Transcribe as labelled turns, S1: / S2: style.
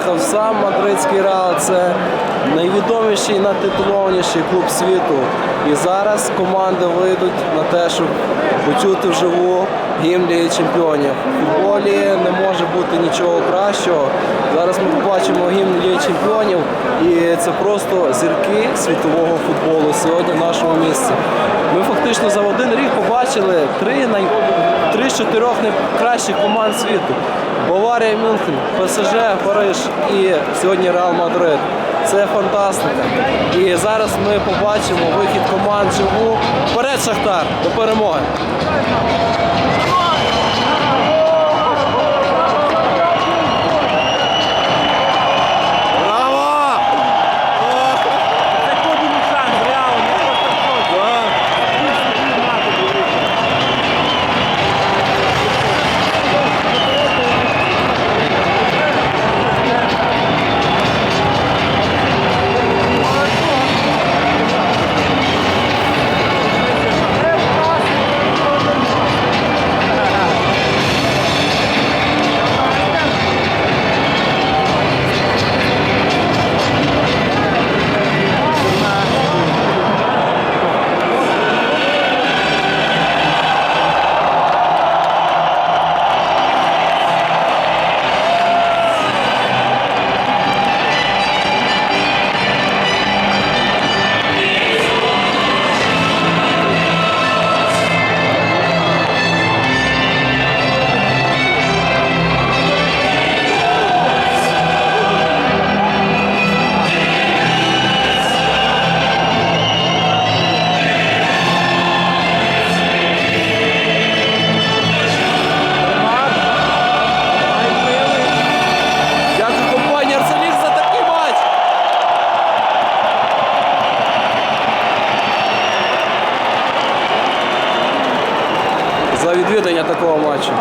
S1: приїхав сам мадридський Реал. Це найвідоміший, найтитулованіший клуб світу. І зараз команди вийдуть на те, щоб почути вживу гімн Ліги чемпіонів. У футболі не може бути нічого кращого. Зараз ми побачимо гімн Ліги чемпіонів, і це просто зірки світового футболу сьогодні в нашому місці. Ми фактично за один рік побачили три най... три з чотирьох найкращих команд світу. Баварія, Мюнхен, ПСЖ, Париж і сьогодні Реал Мадрид. Це фантастика. І зараз ми побачимо вихід команд живу. Вперед, Шахтар, до перемоги! За відвідання такого матчу.